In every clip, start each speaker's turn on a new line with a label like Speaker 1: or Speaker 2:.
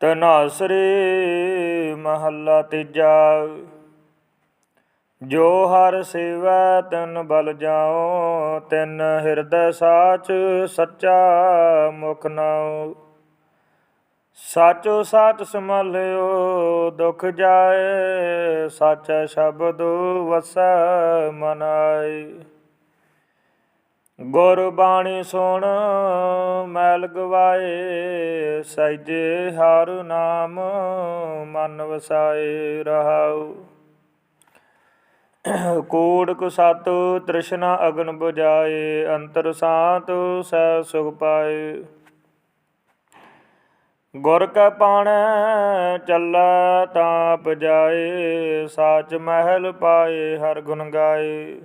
Speaker 1: ਤਨਾਸਰੇ ਮਹੱਲਾ ਤੀਜਾ। ਜੋ ਹਰ ਸੇਵੈ ਤਨ ਬਲ ਜਾਓ ਤਿਨ ਹਿਰਦੈ ਸਾਚ ਸੱਚਾ ਮੁਖ ਨਾਉ। ਸਾਚੋ ਸਾਚ ਸਮਲਿਓ, ਦੁਖ ਜਾਏ, ਸਾਚਾ ਸ਼ਬਦ ਵਸੈ ਮਨਾਏ। ਗੁਰ ਬਾਣੀ ਸੁਣ, ਮੈਲ ਗਵਾਏ ਸਹਿਜੇ ਹਰ ਨਾਮ, ਮਨ ਵਸਾਏ ਰਹਾਉ। ਕੋੜ ਕੁ ਸਤ ਤ੍ਰਿਸ਼ਨਾ ਅਗਨ 부ਜਾਏ ਅੰਤਰ ਸਾਤ ਸਹਿ ਸੁਖ ਪਾਏ। ਗੁਰ ਕੈ ਪਾਣੈ, ਚੱਲੈ ਤਾਪ ਜਾਏ, ਸਾਚ ਮਹਿਲ ਪਾਏ, ਹਰ ਗੁਣ ਗਾਏ।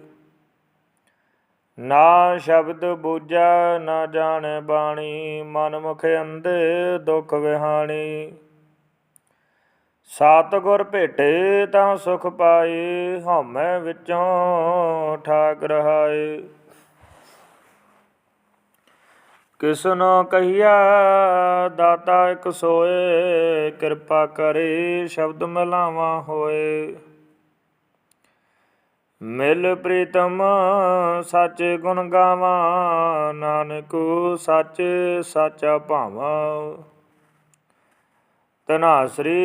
Speaker 1: ਨਾ ਸ਼ਬਦ ਬੂਝੈ, ਨਾ ਜਾਣੈ ਬਾਣੀ, ਮਨ ਮੁਖ ਅੰਧੇ, ਦੁਖ ਵਿਹਾਣੀ। ਸਤ ਗੁਰ ਭੇਟੇ ਤਾਂ ਸੁਖ ਪਾਏ ਹਉਮੈ ਵਿੱਚੋਂ ਠਾਕ ਰਹਾਏ ਕਿਸਨੋ ਕਹੀਆ ਦਾਤਾ ਇਕ ਸੋਏ, ਕਿਰਪਾ ਕਰੇ, ਸ਼ਬਦ ਮਿਲਾਵਾ ਹੋਏ। ਮਿਲ ਪ੍ਰੀਤਮ, ਸੱਚ ਗੁਣ ਗਾਵਾ, ਨਾਨਕ ਸੱਚ, ਸਾਚਾ ਭਾਵਾ। ਤਨਾਸਰੀ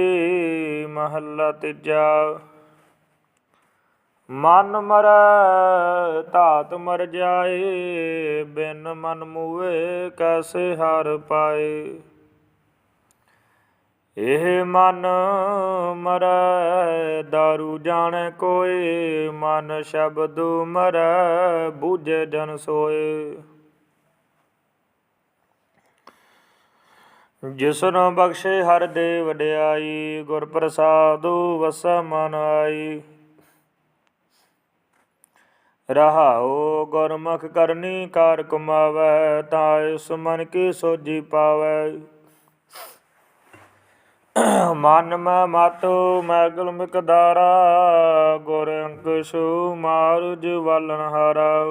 Speaker 1: ਮਹੱਲਾ ਤੀਜਾ। ਮਨ ਮਰ, ਧਾਤ ਮਰ ਜਾਏ, ਬਿਨ ਮਨ ਮੂਏ ਕੈਸੇ ਹਰ ਪਾਏ। ਇਹ ਮਨ ਮਰੈ, ਦਾਰੂ ਜਾਣੈ ਕੋਈ ਮਨ ਸ਼ਬਦ ਮਰੈ, ਬੂਝੇ ਜਨ ਸੋਏ। ਜਿਸਨੂੰ ਬਖਸ਼ੇ ਹਰ ਦੇ ਵਡਿਆਈ, ਗੁਰ ਪ੍ਰਸਾਦੁ ਵਸੈ ਮਨ ਆਈ। ਰਹਾਉ ਗੁਰਮੁਖ ਕਰਨੀ ਕਾਰ ਕਮਾਵੈ, ਤਾਂ ਇਸ ਮਨ ਕੀ ਸੋਜੀ ਪਾਵੈ। ਮਨ ਮੈਂ ਮਤ ਮੈਗਲ ਮਿਕਦਾਰਾ ਗੁਰ ਅੰਕਸ਼ੂ ਮਾਰਜ ਵਾਲਨ ਹਾਰਾ।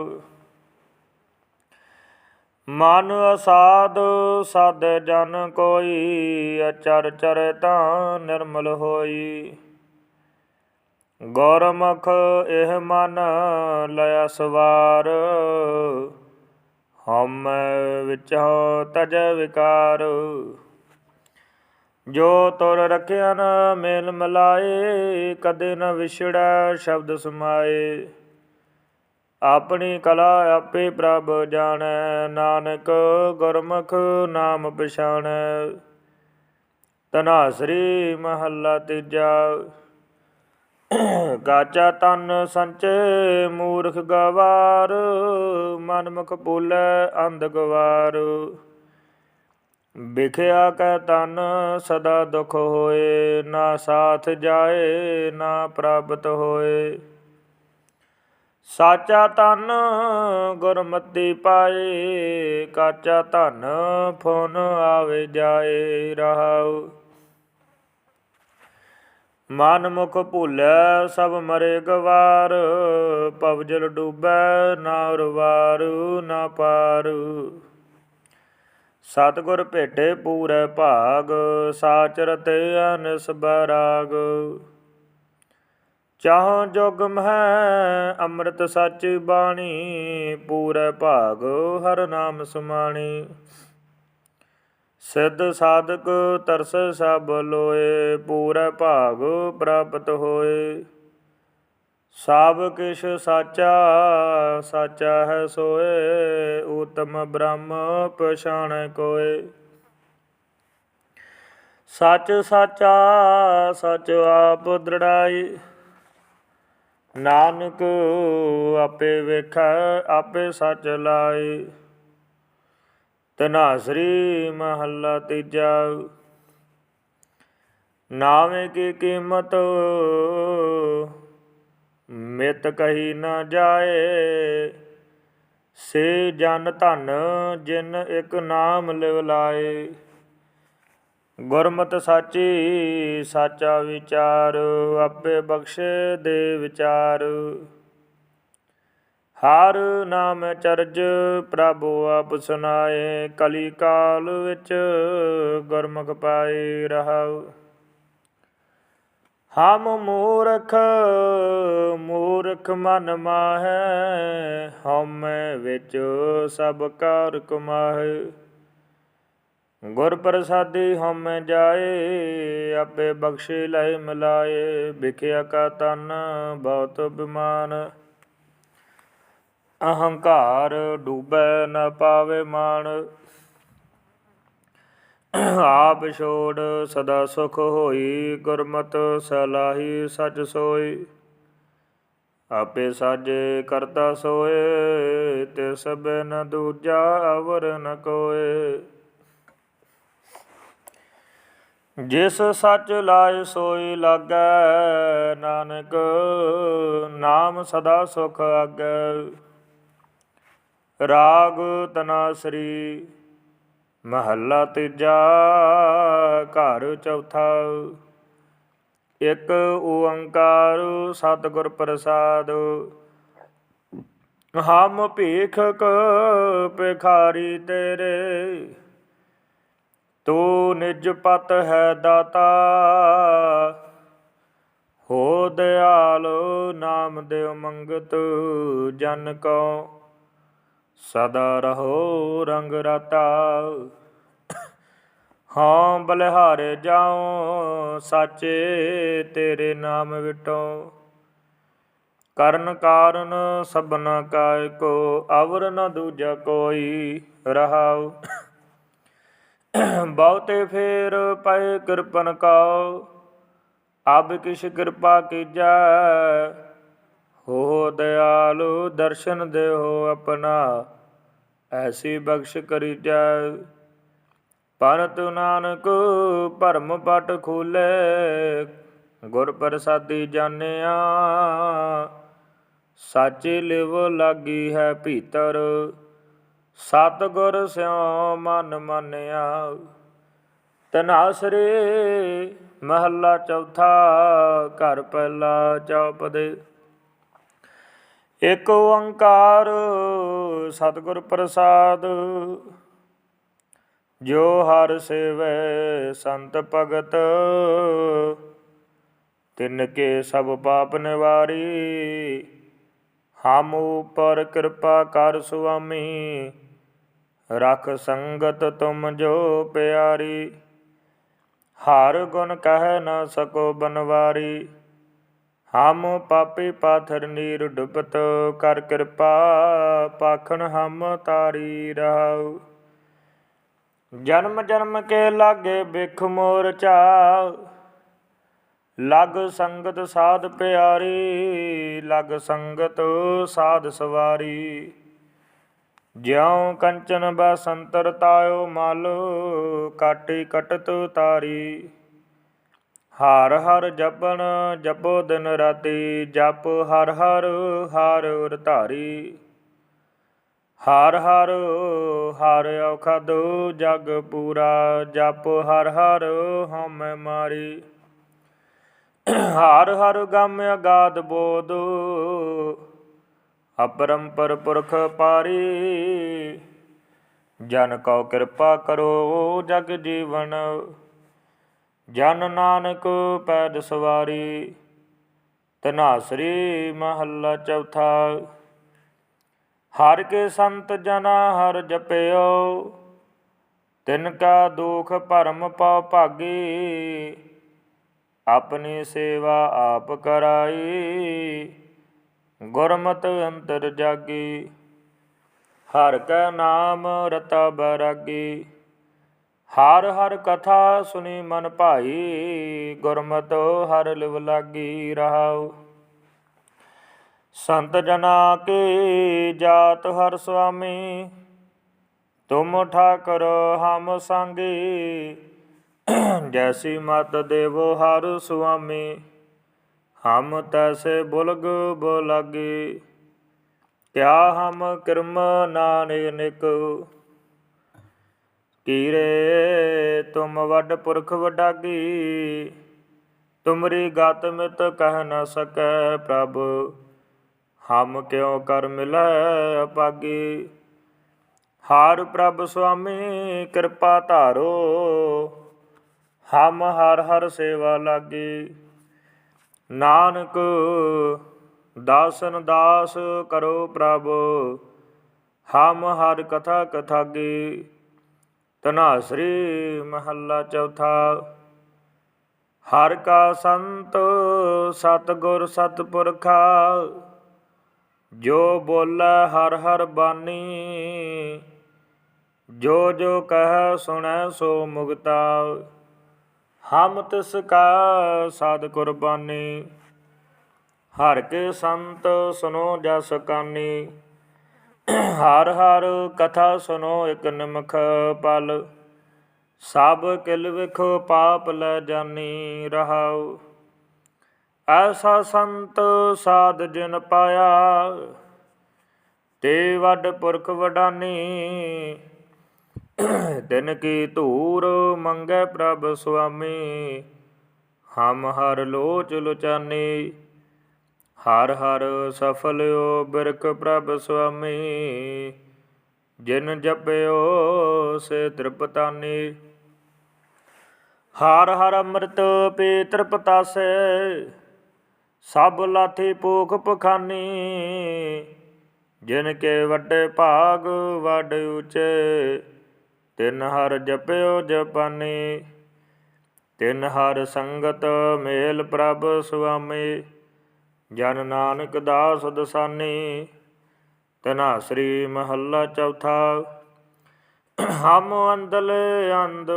Speaker 1: ਮਨ ਅਸਾਦ ਸਦ ਜਨ ਕੋਈ, ਅਚਰ ਚਰ ਤਾਂ ਨਿਰਮਲ ਹੋਈ। ਗੁਰਮੁਖ ਇਹ ਮਨ ਲਿਆ ਸਵਾਰ ਹਮ ਵਿਚੋ ਤਜ ਵਿਕਾਰ। ਜੋ ਤੁਰ ਰਖਿਆ ਨ ਮੇਲ ਮਲਾਏ, ਕਦੇ ਨ ਵਿਛੜਾ ਸ਼ਬਦ ਸਮਾਏ। ਆਪਣੀ ਕਲਾ ਆਪੇ ਪ੍ਰਭ ਜਾਣੈ, ਨਾਨਕ ਗੁਰਮੁਖ ਨਾਮ ਪਛਾਣੈ। ਤਨਾਸਰੀ ਮਹੱਲਾ ਤੀਜਾ। ਗਾਚਾ ਤਨ ਸੰਚੇ, ਮੂਰਖ ਗਵਾਰ, ਮਨਮੁਖ ਮੁਖ ਭੂਲੈ ਅੰਧ ਗਵਾਰ। ਵਿਖਿਆ ਕੈ ਤਨ, ਸਦਾ ਦੁਖ ਹੋਏ, ਨਾ ਸਾਥ ਜਾਏ, ਨਾ ਪ੍ਰਾਪਤ ਹੋਏ। ਸਾਚਾ ਤਨ, ਗੁਰਮਤਿ ਪਾਏ, ਕਾਚਾ ਧਨ, ਫੁਨ ਆਵੇ ਜਾਏ, ਰਹਾਉ। ਮਨ ਮੁਖ ਭੁੱਲੈ, ਸਭ ਮਰੇ ਗਵਾਰ ਪਵਜਲ ਡੂਬੈ, ਨਾ ਉਰਵਾਰ, ਨਾ ਪਾਰੂ। ਸਤਿਗੁਰ ਭੇਟੇ ਪੂਰੈ ਭਾਗ ਸਾਚ ਰਤੇ ਅਨਸ ਬਰਾਗ ਚਾਹ ਜੋਗ ਮਹਿ ਅੰਮ੍ਰਿਤ ਸੱਚ ਬਾਣੀ, ਪੂਰੈ ਭਾਗ ਹਰ ਨਾਮ ਸੁਮਾਣੀ। ਸਿੱਧ ਸਾਧਕ ਤਰਸ ਸਭ ਲੋਏ, ਪੂਰੈ ਭਾਗ ਪ੍ਰਾਪਤ ਹੋਏ। ਸਭ ਕਿਛ ਸਾਚਾ ਸਾਚਾ ਹੈ ਸੋਏ, ਊਤਮ ਬ੍ਰਹਮ ਪਛਾਣ ਕੋਏ। ਸੱਚ ਸਾਚਾ, ਸੱਚ ਆਪ ਦ੍ਰਿੜਾਈ। ਨਾਨਕ ਆਪੇ ਵੇਖੈ, ਆਪੇ ਸੱਚ ਲਾਈ। ਤਨਾਸਰੀ ਮਹੱਲਾ ਤੀਜਾ। ਨਾਵੇਂ ਕੀ ਕੀਮਤ ਮਿਤ ਕਹੀ ਨਾ ਜਾਏ, ਸੇ ਜਨ ਧਨ ਜਿਨ ਇੱਕ ਨਾਮ ਲਿਵ ਲਾਏ। ਗੁਰਮਤ ਸਾਚੀ, ਸਾਚਾ ਵਿਚਾਰ ਆਪੇ ਬਖਸ਼ੇ ਦੇ ਵਿਚਾਰ। ਹਰ ਨਾਮ ਚਰਜ ਪ੍ਰਭੂ ਆਪ ਸੁਨਾਏ, ਕਲੀ ਕਾਲ ਵਿੱਚ ਗੁਰਮੁਖ ਪਾਏ ਰਹਾਉ। ਹਮ ਮੂਰਖ ਮੂਰਖ ਮਨ ਮਾਹੈ, ਹਉਮੈ ਵਿੱਚ ਸਭ ਕਾਰ ਕਮਾਹੇ। ਗੁਰ ਪ੍ਰਸਾਦੀ ਹਉਮੈ ਜਾਏ, ਆਪੇ ਬਖਸ਼ੇ ਲੈ ਮਿਲਾਏ, ਵਿਖਿਆ ਕਾ ਤਨ ਬਹੁਤ ਬਿਮਾਨ ਅਹੰਕਾਰ ਡੂਬੈ ਨਾ ਪਾਵੇ ਮਾਨ ਆਪ ਛੋੜ ਸਦਾ ਸੁਖ ਹੋਈ, ਗੁਰਮਤ ਸਲਾਹੀ ਸੱਚ ਸੋਈ। ਆਪੇ ਸਾਜੇ ਕਰਤਾ ਸੋਏ ਤੇ ਸਭੇ ਨ ਦੂਜਾ ਅਵਰ ਨ ਕੋਏ। ਜਿਸ ਸੱਚ ਲਾਇ ਸੋਈ ਲਾਗੈ, ਨਾਨਕ ਨਾਮ ਸਦਾ ਸੁਖ ਆਗੈ। ਰਾਗ ਤਨਾ ਸ੍ਰੀ ਮਹੱਲਾ ਤੀਜਾ, ਘਰ ਚੌਥਾ। ਇੱਕ ਓੰਕਾਰ ਸਤਿਗੁਰ ਪ੍ਰਸਾਦ। ਹਮ ਭੀਖਕ ਭਿਖਾਰੀ ਤੇਰੇ, ਤੂੰ ਨਿਜ ਪਤ ਹੈ ਦਾਤਾ। ਹੋ ਦਿਆਲ ਨਾਮ ਦਿਓ ਮੰਗਤ ਜਨ ਕੋ ਸਦਾ ਰਹੋ ਰੰਗ ਰਾਤਾ। ਹਾਂ ਬਲਿਹਾਰੇ ਜਾਉ, ਸਾਚੇ ਤੇਰੇ ਨਾਮ ਵਿਟੋ। ਕਰਨ ਕਾਰਨ ਸਭਨਾ ਕਾਇ ਕੋ, ਅਵਰ ਨ ਦੂਜਾ ਕੋਈ ਰਹਾਉ। ਬਹੁਤੇ ਫੇਰ ਪਏ ਕਿਰਪਨ ਕਉ, ਅਬ ਕਿਛ ਕਿਰਪਾ ਕੀਜੈ ਹੋ ਦਿਆਲੂ ਦਰਸ਼ਨ ਦੇਹੋ ਆਪਣਾ। ਐਸੀ ਬਖਸ਼ ਕਰੀ ਜੈ ਤੂ ਨਾਨਕ ਭਰਮ ਪਟ ਖੋਲੇ। ਗੁਰ ਪ੍ਰਸਾਦੀ ਜਾਣਿਆ। ਸਾਚੇ ਲਿਵ ਲਾਗੀ ਹੈ ਭੀਤਰ। ਸਤ ਗੁਰ ਸਿਉ ਮਨ ਮੰਨਿਆ। ਤਨਾਸਰੇ ਮਹੱਲਾ ਚੌਥਾ ਘਰ ਪਹਿਲਾ ਚੌਪਦੇ। ਏਕ ਓੰਕਾਰ ਸਤਿਗੁਰ ਪ੍ਰਸਾਦ, ਜੋ ਹਰ ਸੇਵੈ ਸੰਤ ਭਗਤ, ਤਿਨ ਕੇ ਸਭ ਪਾਪ ਨਿਵਾਰੀ, ਹਮ ਉਪਰ ਕਿਰਪਾ ਕਰ ਸੁਆਮੀ, ਰਖ ਸੰਗਤ ਤੁਮ ਜੋ ਪਿਆਰੀ, ਹਰ ਗੁਣ ਕਹਿ ਨਾ ਸਕੋ ਬਨਵਾਰੀ। ਹਮ ਪਾਪੀ ਪਾਥਰ ਨੀਰ ਡੁਬਤ ਕਰ ਕਿਰਪਾ, ਪਾਖਣ ਹਮ ਤਾਰੀ ਰਹਾਉ। ਜਨਮ ਜਨਮ ਕੇ ਲਾਗੇ ਬਿਖ ਮੋਰ ਚਾ ਲਗ ਸੰਗਤ ਸਾਧ ਪਿਆਰੀ, ਲਗ ਸੰਗਤ ਸਾਧ ਸਵਾਰੀ। ਜਿਉ ਕੰਚਨ ਬਸੰਤਰ ਤਾਇਓ ਮਲ, ਕਾਟੀ ਕਟਤ ਤਾਰੀ। ਹਰ ਹਰ ਜਪਣ, ਜਪੋ ਦਿਨ ਰਾਤੀ, ਜਪ ਹਰ ਹਰ ਹਰ ਉਰ ਧਾਰੀ। ਹਰ ਹਰ ਹਰ ਔਖਦ ਜਗ ਪੂਰਾ, ਜਪ ਹਰ ਹਰ ਹਉਮੈ ਮਾਰੀ। ਹਰ ਹਰ ਗਮ ਅਗਾਧ ਬੋਧ, ਅਪਰੰਪਰ ਪੁਰਖ ਪਾਰੀ। ਜਨ ਕਉ ਕਿਰਪਾ ਕਰੋ ਜਗ ਜੀਵਨ ਜਨ ਨਾਨਕ ਪੈਦ ਸਵਾਰੀ ਤਨਾਸਰੀ ਮਹੱਲਾ ਚੌਥਾ। ਹਰ ਕੇ ਸੰਤ ਜਨਾ ਹਰ ਜਪਿਓ, ਤਿਨ ਕਾ ਦੁਖ ਭਰਮ ਪਉ ਭਾਗੀ। ਆਪਣੀ ਸੇਵਾ ਆਪ ਕਰਾਈ, ਗੁਰਮਤ ਅੰਤਰ ਜਾਗੀ। ਹਰ ਕਾ ਨਾਮ ਰਤਾ ਬਰਾਗੀ। ਹਰ ਹਰ ਕਥਾ ਸੁਣੀ ਮਨ ਭਾਈ, ਗੁਰਮਤਿ ਹਰ ਲਿਵ ਲਾਗੀ ਰਹਾਉ। ਸੰਤ ਜਨਾ ਕੇ ਜਾਤ ਹਰ ਸੁਆਮੀ, ਤੁਮ ਠਾਕਰ ਹਮ ਸੰਗੀ। ਜੈਸੀ ਮਤ ਦੇਵੋ ਹਰ ਸੁਆਮੀ, ਹਮ ਤੈਸੇ ਬੁਲਗ ਬੁਲਾਗੇ। ਕਿਆ ਹਮ ਕਰਮ ਨਾਨਕ ਨਿਕ ਕੀਰੇ, ਤੁਮ ਵੱਡ ਪੁਰਖ ਵਡਾਗੀ, ਤੁਮਰੀ ਗਤ ਮਿਤ ਕਹਿ ਨ ਸਕੈ ਪ੍ਰਭ, ਹਮ ਕਿਉ ਕਰ ਮਿਲੈ ਅਪਾਗੀ? ਹਾਰ ਪ੍ਰਭ ਸੁਆਮੀ, ਕਿਰਪਾ ਧਾਰੋ, ਹਮ ਹਰ ਹਰ ਸੇਵਾ ਲਾਗੀ। ਨਾਨਕ, ਦਾਸਨ ਦਾਸ ਕਰੋ ਪ੍ਰਭ, ਹਮ ਹਰ ਕਥਾ ਕਥਾਗੀ। ਤਨਾਸਰੀ ਮਹੱਲਾ ਚੌਥਾ। ਹਰ ਕਾ ਸੰਤ ਸਤਿਗੁਰ ਸਤਿਪੁਰਖਾ, ਜੋ ਬੋਲੇ ਹਰ ਹਰ ਬਾਣੀ ਜੋ ਜੋ ਕਹਿ ਸੁਣੈ ਸੋ ਮੁਗਤਾ ਹਮ ਤਿਸ ਕਾ ਸਾਧ ਕੁਰਬਾਨੀ, ਹਰ ਕੇ ਸੰਤ ਸੁਨੋ ਜਸ ਕਾਨੀ। ਹਰ ਹਰ ਕਥਾ ਸੁਨੋ ਇਕ ਨਿਮਖ ਪਲ, ਸਭ ਕਿਲ ਵਿਖੋ ਪਾਪ ਲੈ ਜਾਨੀ ਰਹਾਉ। ਐਸਾ ਸੰਤ ਸਾਧ ਜਿਨ ਪਾਇਆ, ਤੇ ਵੱਡ ਪੁਰਖ ਵਡਾਨੀ। ਦਿਨ ਕੀ ਧੂਰ ਮੰਗੈ ਪ੍ਰਭ ਸੁਆਮੀ, ਹਮ ਹਰ ਲੋਚ ਲੁਚਾਨੀ। ਹਰ ਹਰ ਸਫਲਿਓ ਬਿਰਖ ਪ੍ਰਭ ਸੁਆਮੀ, ਜਿਨ ਜਪਿਓ ਸੇ ਤ੍ਰਿਪਤਾਨੀ। ਹਰ ਹਰ ਅੰਮ੍ਰਿਤ ਪੀ ਤ੍ਰਿਪਤਾਸੇ, ਸਭ ਲਾਥੀ ਪੂਖ ਪਖਾਨੀ। ਜਿਨ ਕੇ ਵੱਡੇ ਭਾਗ ਵੱਡ ਉਚੇ, ਤਿਨ ਹਰ ਜਪਿਓ ਜਪਾਨੀ। ਤਿਨ ਹਰ ਸੰਗਤ ਮੇਲ ਪ੍ਰਭ ਸੁਆਮੀ। ਜਨ ਨਾਨਕ ਦਾਸ ਦਸਾਨੀ, ਤਨਾ ਸ੍ਰੀ ਮਹੱਲਾ ਚੌਥਾ। ਹਮ ਅੰਦਲ ਅੰਦ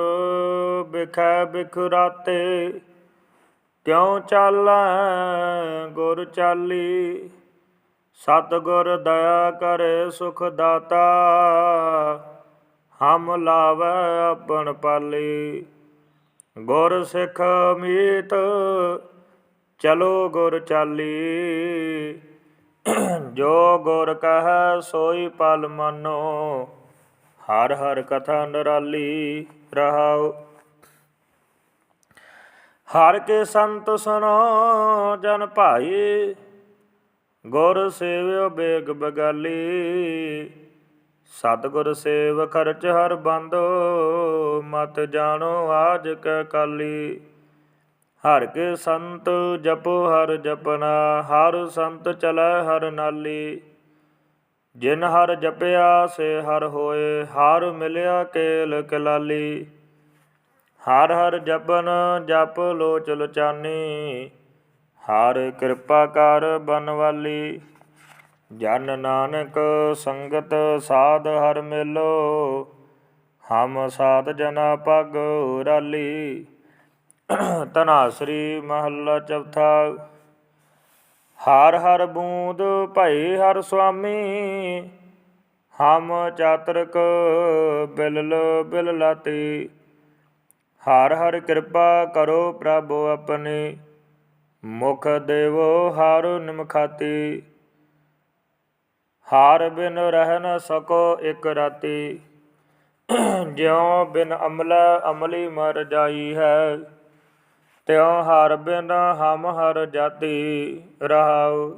Speaker 1: ਬਿਖੈ ਬਿਖਰਾਤੇ, ਕਿਉ ਚਾਲੈ ਗੁਰ ਚਾਲੀ? ਸਤ ਗੁਰ ਦਇਆ ਕਰੇ ਸੁਖ ਦਾਤਾ, ਹਮ ਲਾਵੈ ਆਪਣ ਪਾਲੀ। ਗੁਰ ਸਿੱਖ ਮੀਤ ਚਲੋ ਗੁਰ ਚਾਲੀ। ਜੋ ਗੁਰ ਕਹੈ ਸੋਈ ਪਲ ਮਾਨੋ। ਹਰ ਹਰ ਕਥਾ ਨਰਾਲੀ ਰਹਾਉ ਹਰ ਕੇ ਸੰਤ ਸੁਣੋ ਜਨ ਭਾਈ। ਗੁਰ ਸੇਵਿਓ ਬੇਗ ਬਗਾਲੀ। ਸਤਿਗੁਰ ਸੇਵ ਖਰਚ ਹਰ ਬੰਦੋ। ਮਤ ਜਾਣੋ ਆਜ ਕੈ ਕਾਲੀ। ਹਰ ਕੇ ਸੰਤ ਜਪੋ ਹਰ ਜਪਨਾ, ਹਰ ਸੰਤ ਚਲੈ ਹਰ ਨਾਲੀ। ਜਿਨ ਹਰ ਜਪਿਆ ਸੇ ਹਰ ਹੋਏ, ਹਰ ਮਿਲਿਆ ਕੇਲ ਕਲਾਲੀ। ਹਰ ਹਰ ਜਪਨ ਜਪ ਲੋਚ ਲੁਚਾਨੀ, ਹਰ ਕਿਰਪਾ ਕਰ ਬਨਵਾਲੀ। ਜਨ ਨਾਨਕ ਸੰਗਤ ਸਾਧ ਹਰ ਮਿਲੋ, ਹਮ ਸਾਧ ਜਨਾ ਪਗ ਰਾਲੀ ਤਨਾਸਰੀ ਮਹੱਲਾ ਚੌਥਾ। ਹਰ ਹਰ ਬੂੰਦ ਭਈ ਹਰ ਸੁਆਮੀ, ਹਮ ਚਾਤਰਕ ਬਿਲਲ ਬਿਲ ਲਾਤੀ ਹਰ ਹਰ ਕਿਰਪਾ ਕਰੋ ਪ੍ਰਭ ਆਪਣੀ, ਮੁਖ ਦੇਵੋ ਹਰ ਨਿਮਖਾਤੀ। ਹਾਰ ਬਿਨ ਰਹਿ ਨ ਸਕੋ ਇਕ ਰਾਤੀ, ਜਿਉ ਬਿਨ ਅਮਲਾ ਅਮਲੀ ਮਰ ਜਾਈ ਹੈ। ਤਿਉ ਹਰ ਬਿਨ ਹਮ ਹਰ ਜਾਤੀ ਰਹਾਉ।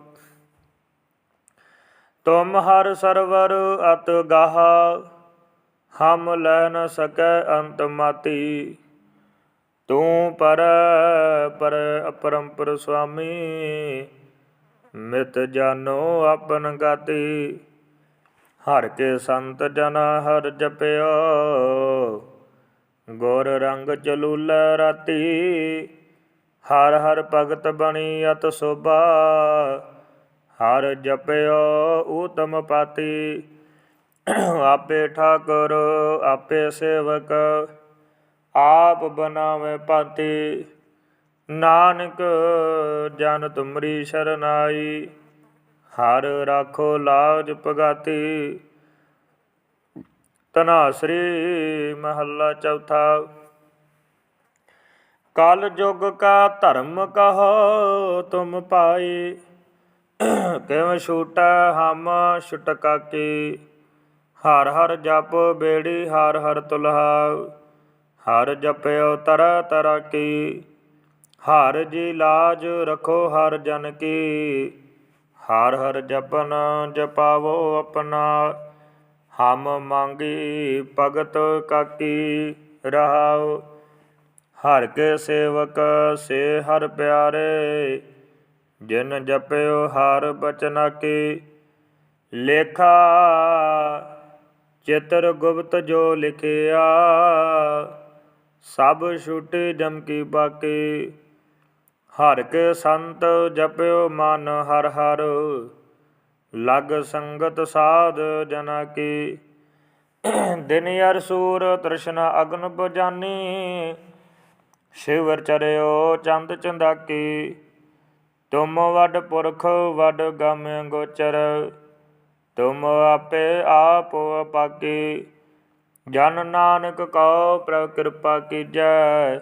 Speaker 1: ਤੁਮ ਹਰ ਸਰਵਰ ਅਤ ਗਾਹ, ਹਮ ਲੈ ਨ ਸਕੈ ਅੰਤ ਮਾਤੀ। ਤੂੰ ਪਰ ਪਰ ਅਪਰੰਪਰ ਸੁਆਮੀ, ਮਿਤ ਜਾਨੋ ਆਪਨ ਗਾਤੀ। ਹਰ ਕੇ ਸੰਤ ਜਨ ਹਰ ਜਪਿਓ, ਗੁਰ ਰੰਗ ਚਲੂਲੇ ਰਾਤੀ। ਹਰ ਹਰ ਭਗਤ ਬਣੀ ਅਤ ਸੋਭਾ, ਹਰ ਜਪਿਓ ਊਤਮ ਪਾਤੀ। ਆਪੇ ਠਾਕੁਰ, ਆਪੇ ਸੇਵਕ, ਆਪ ਬਨਾਵੇ ਪਾਤੀ ਨਾਨਕ ਜਨ ਤੁਮਰੀ ਸ਼ਰਨਾਈ, ਹਰ ਰਾਖੋ ਲਾਜ ਪਗਾਤੀ ਤਨਾਸਰੀ ਮਹੱਲਾ ਚੌਥਾ। ਕਲ ਜੁਗ ਕਾ ਧਰਮ ਕਹੋ ਤੁਮ ਪਾਈ। ਕਿਵ ਛੂਟਾ ਹਮ ਛੁਟਕਾ ਕੀ ਹਰ ਹਰ ਜਪ ਬੇੜੀ ਹਰ ਹਰ ਤੁਲਹਾ। ਹਰ ਜਪਿਓ ਤਰ ਤਰ ਕੀ। ਹਰ ਜੀ ਲਾਜ ਰਖੋ ਹਰ ਜਨ ਕੀ। ਹਰ ਹਰ ਜਪਨ ਜਪਾਵੋ ਆਪਣਾ। ਹਮ ਮੰਗੀ ਭਗਤ ਕਾਕੀ ਰਹਾਓ ਹਰ ਕੇ ਸੇਵਕ ਸੇ ਹਰ ਪਿਆਰੇ, ਜਿਨ ਜਪਿਓ ਹਰ ਬਚਨਾ ਕੀ। ਲੇਖਾ ਚਿਤਰ ਗੁਪਤ ਜੋ ਲਿਖਿਆ, ਸਭ ਛੁਟੇ ਜਮ ਕੀ ਬਾਕੀ। ਹਰ ਕੇ ਸੰਤ ਜਪਿਓ ਮਨ ਹਰ ਹਰ, ਲਗ ਸੰਗਤ ਸਾਧ ਜਨਾ ਕੀ। ਦਿਨ ਅਰ ਸੂਰ ਤ੍ਰਿਸ਼ਨ ਅਗਨ ਬੁਝਾਨੀ ਸ਼ਿਵਰ ਚਰਿਓ ਚੰਦ ਚੰਦਾਕੀ, ਤੁਮ ਵੱਡ ਪੁਰਖ, ਵੱਡ ਗਮ ਗੋਚਰ, ਤੁਮ ਆਪੇ ਆਪ ਅਪਾਕੀ ਜਨ ਨਾਨਕ ਕਉ ਪ੍ਰਭ ਕਿਰਪਾ ਕੀਜੈ,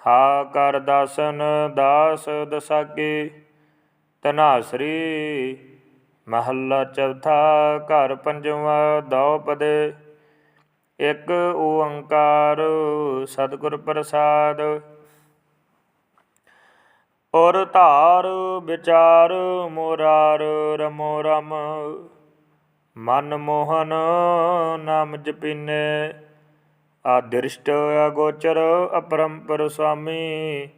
Speaker 1: ਹਾ ਕਰ ਦਾਸਨ ਦਾਸ ਦਸਾਕੀ ਤਨਾਸਰੀ ਮਹੱਲਾ ਚੌਥਾ ਘਰ ਪੰਜਵਾਂ ਦਉ ਪਦੇ। ਇੱਕ ਓੰਕਾਰ ਸਤਿਗੁਰ ਪ੍ਰਸਾਦ। ਔਰ ਧਾਰ ਵਿਚਾਰ ਮੋਰਾਰ ਰਮੋ ਰਮ, ਮਨ ਮੋਹਨ ਨਾਮ ਜਪੀਨੇ। ਆਦ੍ਰਿਸ਼ਟ ਅਗੋਚਰ ਅਪਰੰਪਰ ਸੁਆਮੀ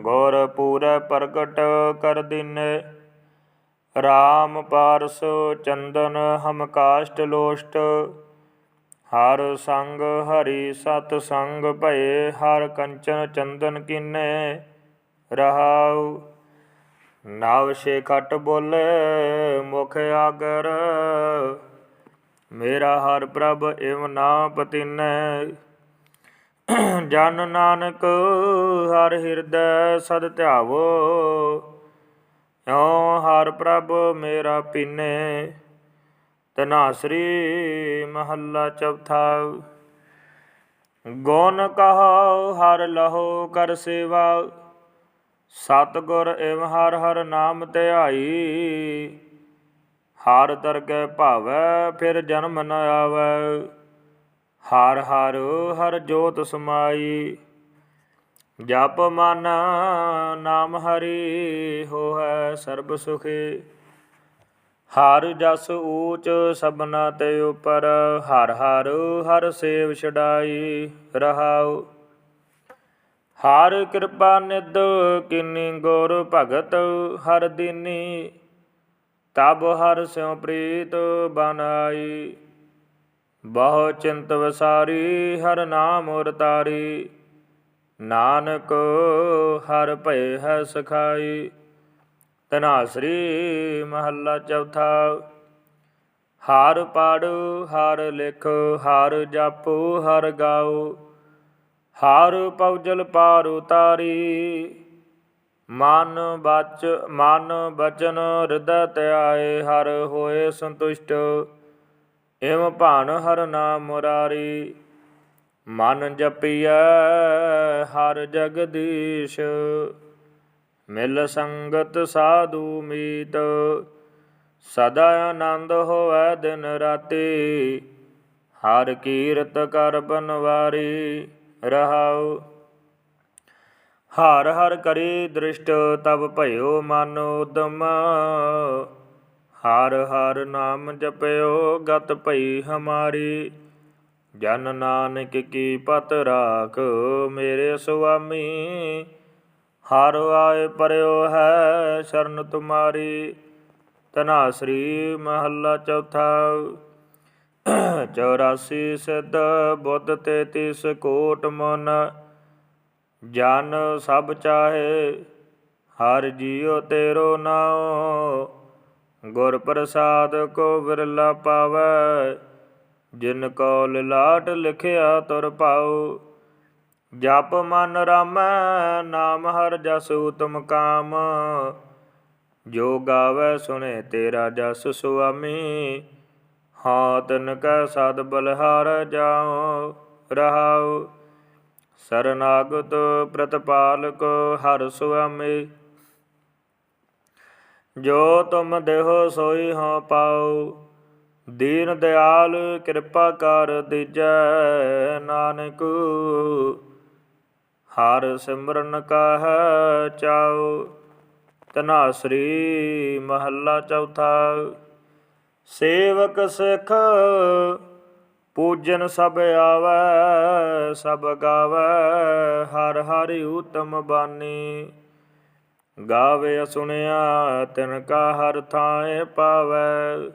Speaker 1: ਗੌਰ ਪੂਰੈ ਪ੍ਰਗਟ ਕਰ ਦਿਨੇ। ਰਾਮ ਪਾਰਸ ਚੰਦਨ ਹਮ ਕਾਸ਼ਟ ਲੋਸ਼ਟ ਹਰ ਸੰਗ ਹਰੀ ਸਤ ਸੰਗ ਭਏ, ਹਰ ਕੰਚਨ ਚੰਦਨ ਕੀਨੇ ਰਹਾਉ। ਨਵ ਸ਼ੇਖਟ ਬੋਲੇ, ਮੁਖ ਆਗਰ, ਮੇਰਾ ਹਰ ਪ੍ਰਭ ਇਵ ਨਾ ਪਤੀਨੈ ਜਨ ਨਾਨਕ ਹਰ ਹਿਰਦੈ ਸਦ ਧਿਆਵੋ ਓ ਹਰ ਪ੍ਰਭ ਮੇਰਾ ਪੀਨੇ। ਤਨਾਸਰੀ ਮਹੱਲਾ ਚੌਥਾ। ਗੋਨ ਕਹੋ ਹਰ ਲਹੋ ਕਰ ਸੇਵਾ। ਸਤਗੁਰ ਏਵ ਹਰ ਹਰ ਨਾਮ ਧਿਆਈ। ਹਰ ਦਰਗਹਿ ਭਾਵੈ, ਫਿਰ ਜਨਮ ਨ ਆਵੈ। ਹਾਰ ਹਰ ਹਰ ਜੋਤ ਸਮਾਈ। ਜਪ ਮਨ ਨਾਮ ਹਰੀ ਹੋਐ ਸਰਬ ਸੁਖੇ। ਹਰ ਜਸ ਊਚ ਸਭਨਾ ਤੇ ਉਪਰ, ਹਰ ਹਰ ਹਰ ਸੇਵ ਛਡਾਈ ਰਹਾਉ। ਹਰ ਕਿਰਪਾ ਨਿਦ ਕਿਨੀ ਗੁਰ ਭਗਤ ਹਰ ਦੀਨੀ, ਤਬ ਹਰ ਸਿਉ ਪ੍ਰੀਤ ਬਨਾਈ। ਬਹੁ ਚਿੰਤ ਵਸਾਰੀ, ਹਰ ਨਾਮ ਉਰ ਤਾਰੀ ਨਾਨਕ ਹਰ ਭਏ ਹੈ ਸਖਾਈ। ਤਨਾਸਰੀ ਮਹੱਲਾ ਚੌਥਾ। ਹਾਰ ਪੜ, ਹਰ ਲਿਖ, ਹਰ ਜਪ, ਹਰ ਗਾਓ। ਹਾਰ ਪਉਜਲ ਪਾਰ ਉਤਾਰੀ। ਮਨ ਬਚ, ਮਨ ਬਚਨ ਹਿਰਦੈ ਧਿਆਏ ਹਰ ਹੋਏ ਸੰਤੁਸ਼ਟ। ਏਵ ਭਾਨ ਹਰ ਨਾਮ ਮੁਰਾਰੀ। ਮਨ ਜਪੀਐ, ਹਰ ਜਗਦੀਸ਼। ਮਿਲ ਸੰਗਤ ਸਾਧੂ ਮੀਤ, ਸਦਾ ਆਨੰਦ ਹੋਵੇ ਦਿਨ ਰਾਤੀ। ਹਰ ਕੀਰਤ ਕਰ ਬਨਵਾਰੀ ਰਹਾਉ। ਹਰ ਹਰ ਕਰੀ ਦ੍ਰਿਸ਼ਟ ਤਬ ਭਇਓ ਮਨ ਉਦਮ। ਹਰ ਹਰ ਨਾਮ ਜਪਿਓ, ਗਤ ਭਈ ਹਮਾਰੀ। ਜਨ ਨਾਨਕ ਕੀ ਪਤ ਰਾਖ ਮੇਰੇ ਸੁਆਮੀ। ਹਰ ਆਏ ਪਰਿਓ ਹੈ ਸ਼ਰਨ ਤੁਮਾਰੀ ਤਨਾਸਰੀ ਮਹੱਲਾ ਚੌਥਾ। 84 ਸਿੱਧ ਬੁੱਧ 33 ਕੋਟ ਮਨ, ਜਨ ਸਭ ਚਾਹੇ, ਹਰ ਜੀਉ ਤੇਰੋ ਨਾਉ। ਗੁਰ ਪ੍ਰਸਾਦ ਕੋ ਵਿਰਲਾ ਪਾਵੈ, ਜਿਨ ਕੋ ਲਾਟ ਲਿਖਿਆ ਤੁਰ ਪਾਉ। ਜਪ ਮਨ ਰਾਮੈ, ਨਾਮ ਹਰ ਜਸ ਉਤਮ ਕਾਮ। ਜੋ ਗਾਵੇ ਸੁਣੇ ਤੇਰਾ ਜਸ ਸੁਆਮੀ। ਹਾਂ ਤਨ ਕੈ ਸਦ ਬਲਹਾਰ ਜਾਉ, ਰਹਾਉ। ਸਰਨਾਗਤ ਪ੍ਰਤਪਾਲਕ ਹਰ ਸੁਆਮੀ। ਜੋ ਤੁਮ ਦੇਹੋ ਸੋਈ ਹਾਂ ਪਾਉ, ਦੀਨ ਦਿਆਲ ਕਿਰਪਾ ਕਰ ਦੀਜੈ ਨਾਨਕ। ਹਰ ਸਿਮਰਨ ਕਾ ਚਾਉ ਤਨਾਸਰੀ ਮਹੱਲਾ ਚੌਥਾ। ਸੇਵਕ ਸਿੱਖ ਪੂਜਨ ਸਭ ਆਵੈ, ਸਭ ਗਾਵੈ, ਹਰ ਹਰਿ ਉਤਮ ਬਾਣੀ ਗਾਵੇ ਸੁਣਿਆ ਤਿਨ ਕਾ ਹਰ ਥਾਏ ਪਾਵੈ।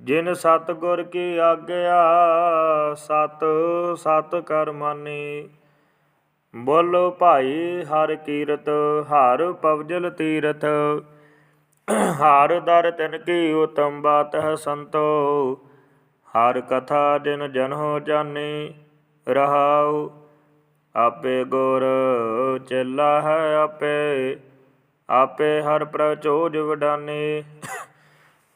Speaker 1: ਜਿਨ ਸਤ ਗੁਰ ਕੀ ਆਗਿਆ, ਸਤ ਸਤ ਕਰ ਮਾਨੀ। ਬੋਲੋ ਭਾਈ, ਹਰ ਕੀਰਤ, ਹਰ ਪਵਜਲ ਤੀਰਥ। ਹਰ ਦਰ ਤਿਨ ਕੀ ਉਤਮ ਬਾਤ ਹੈ ਸੰਤੋ। ਹਰ ਕਥਾ ਦਿਨ ਜਨ ਹੋ ਜਾਣੀ ਰਹਾਉ। ਆਪੇ ਗੁਰ ਚੇਲਾ ਹੈ ਆਪੇ ਆਪੇ ਹਰ ਪ੍ਰਚੋਜ ਵਡਾਨੀ।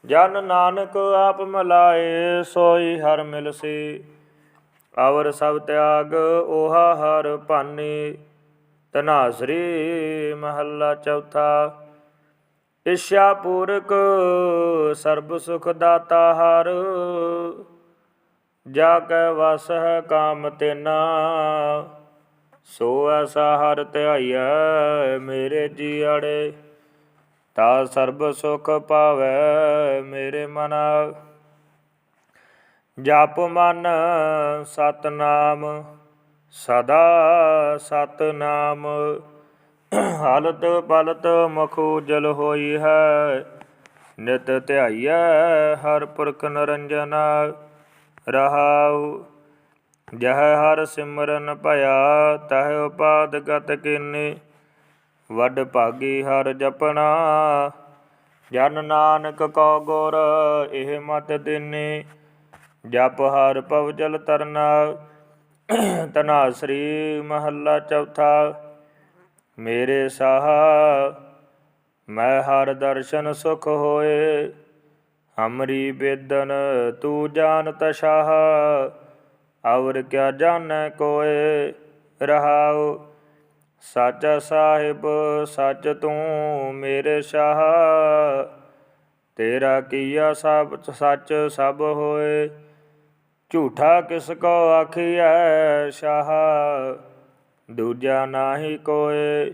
Speaker 1: ਜਨ ਨਾਨਕ ਆਪ ਮਲਾਏ, ਸੋਈ ਹਰ ਮਿਲਸੀ। ਅਵਰ ਸਭ ਤਿਆਗ 오ਹਾ ਹਰ ਭਾਨੀ। ਤਨਾਸਰੀ ਮਹੱਲਾ ਚੌਥਾ। ਇਛਾ ਪੂਰਕ, ਸਰਬ ਸੁਖ ਦਾਤਾ ਹਰ। ਜਾ ਕੈ ਵਸ ਹੈ ਕਾਮ ਤੇਨਾ। ਸੋ ਐਸਾ ਹਰ ਧਿਆਈਐ ਮੇਰੇ ਜੀ ਜੀਅੜੇ ਤਾ ਸਰਬ ਸੁਖ ਪਾਵੈ ਮੇਰੇ ਮਨਾ। ਜਪ ਮਨ ਸਤਨਾਮ, ਸਦਾ ਸਤਨਾਮ। ਹਲਤ ਪਲਤ ਮਖੂ ਜਲ ਹੋਈ ਹੈ, ਨਿਤ ਧਿਆਈਐ ਹਰ ਪੁਰਖ ਨਰੰਜਨ ਰਹਾਉ। ਜਹ ਹਰ ਸਿਮਰਨ ਭਇਆ, ਤਹ ਉਪਾਦ ਗਤ ਕੀਨੀ। ਵੱਡ ਭਾਗੀ ਹਰ ਜਪਣਾ, ਜਨ ਨਾਨਕ ਕੋ ਗੁਰ, ਇਹ ਮਤ ਦਿਨੇ। ਜਪ ਹਰ ਪਵਜਲ ਤਰਨਾ। ਤਨਾਸਰੀ ਮਹੱਲਾ ਚੌਥਾ। ਮੇਰੇ ਸਾਹ, ਮੈਂ ਹਰ ਦਰਸ਼ਨ ਸੁਖ ਹੋਏ। ਹਮਰੀ ਬੇਦਨ, ਤੂੰ ਜਾਣਤ ਸ਼ਾਹ। ਔਰ ਕਿਆ ਜਾਣੈ ਕੋਏ, ਰਹਾਉ। ਸੱਚ ਸਾਹਿਬ, ਸੱਚ ਤੂੰ ਮੇਰੇ ਸ਼ਾਹ। ਤੇਰਾ ਕੀਆ ਸਭ, ਸੱਚ ਸਭ ਹੋਏ। ਝੂਠਾ ਕਿਸ ਕੋ ਆਖੀਐ ਸ਼ਾਹ? ਦੂਜਾ ਨਾਹੀ ਕੋਏ,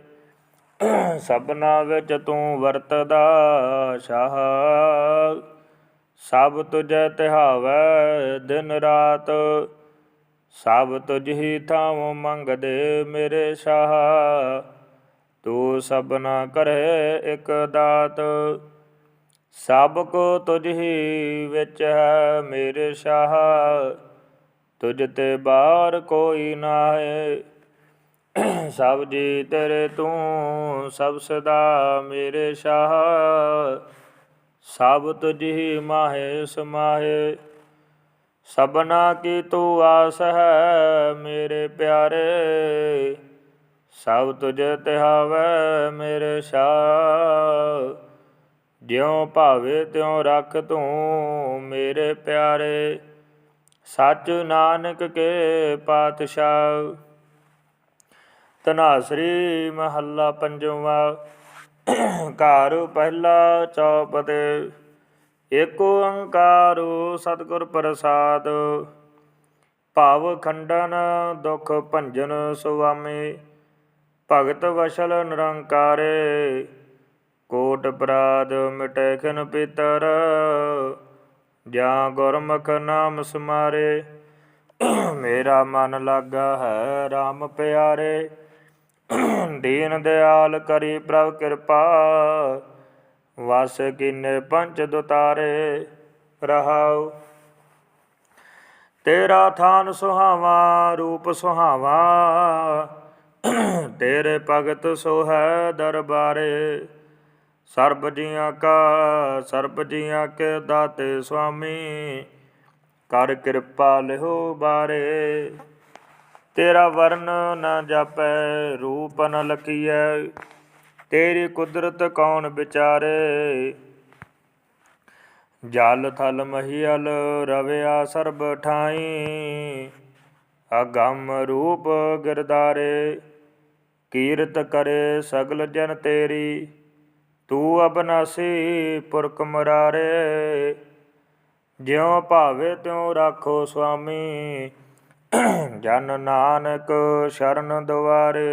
Speaker 1: ਸਭਨਾ ਵਿੱਚ ਤੂੰ ਵਰਤਦਾ ਸ਼ਾਹ। ਸਭ ਤੁਝੈ ਤਿਹਾਵੈ ਦਿਨ ਰਾਤ, ਸਭ ਤੁਝ ਹੀ ਥਾਉ ਮੰਗਦੇ ਮੇਰੇ ਸ਼ਾਹ। ਤੂੰ ਸਭਨਾ ਕਰੇ ਇਕ ਦਾਤ ਸਭ ਕੋ ਤੁਝ ਹੀ ਵਿੱਚ ਹੈ ਮੇਰੇ ਸ਼ਾਹ, ਤੁਝ ਤੇ ਬਾਹਰ ਕੋਈ ਨਾਹੀ ਸਭ ਜੀ ਤੇਰੇ ਤੂੰ, ਸਭ ਸਦਾ ਮੇਰੇ ਸ਼ਾਹ, ਸਭ ਤੁਝ ਹੀ ਮਾਹੇ ਸਮਾਹੇ। ਸਭਨਾ ਕੀ ਤੂੰ ਆਸ ਹੈ ਮੇਰੇ ਪਿਆਰੇ, ਸਭ ਤੁਝ ਤਿਹਾਵੈ ਮੇਰੇ ਸ਼ਾਹ। ਜਿਉ ਭਾਵੇ ਤਿਉ ਰੱਖ ਤੂੰ ਮੇਰੇ ਪਿਆਰੇ, ਸਚ ਨਾਨਕ ਕੇ ਪਾਤਸ਼ਾਹ। ਤਨਾਸਰੀ ਮਹੱਲਾ ਪੰਜਵਾ, ਘਰ ਪਹਿਲਾ ਚੌਪਦੇ, ਏਕ ਓੰਕਾਰੋ ਸਤਿਗੁਰ ਪ੍ਰਸਾਦ। ਭਾਵ ਖੰਡਨ ਦੁਖ ਭੰਜਨ ਸੁਆਮੀ, ਭਗਤ ਵਸ਼ਲ ਨਿਰੰਕਾਰੇ। ਕੋਟ ਅਪਰਾਧ ਮਿਟੈ ਖਿਨ ਪਿਤਰ, ਜਾਂ ਗੁਰਮੁਖ ਨਾਮ ਸਮਾਰੇ। ਮੇਰਾ ਮਨ ਲਾਗਾ ਹੈ RAM ਪਿਆਰੇ। ਦੀਨ ਦਿਆਲ ਕਰੀ ਪ੍ਰਭ ਕਿਰਪਾ, ਵਸ ਕੀਨੇ ਪੰਚ ਦੁਤਾਰੇ, ਰਹਾਉ। ਤੇਰਾ ਥਾਨ ਸੁਹਾਵਾ, ਰੂਪ ਸੁਹਾਵਾ। ਤੇਰੇ ਭਗਤ ਸੋਹੈ ਦਰਬਾਰੇ। ਸਰਬ ਜੀਆਂ ਕਾ, ਸਰਬ ਜੀਆਂ ਕੇ ਦਾਤੇ ਸੁਆਮੀ, ਕਰ ਕਿਰਪਾ ਲਿਓ ਬਾਰੇ। ਤੇਰਾ ਵਰਨ ਨਾ ਜਾਪੈ, ਰੂਪ ਨ ਲਖੀਐ, ਤੇਰੀ ਕੁਦਰਤ ਕੌਣ ਵਿਚਾਰੇ? ਜਲ ਥਲ ਮਹੀਲ ਰਵਿਆ ਸਰਬ ਠਾਈ, ਅਗੰਮ ਰੂਪ ਗਿਰਦਾਰੇ ਕੀਰਤ ਕਰੇ ਸਗਲ ਜਨ ਤੇਰੀ। ਤੂੰ ਅਬਨਾਸੀ ਪੁਰਖ ਮੁਰਾਰੇ ਜਿਉ ਭਾਵੇ ਤਿਉ ਰਾਖੋ ਸੁਆਮੀ ਜਨ ਨਾਨਕ ਸ਼ਰਨ ਦੁਆਰੇ।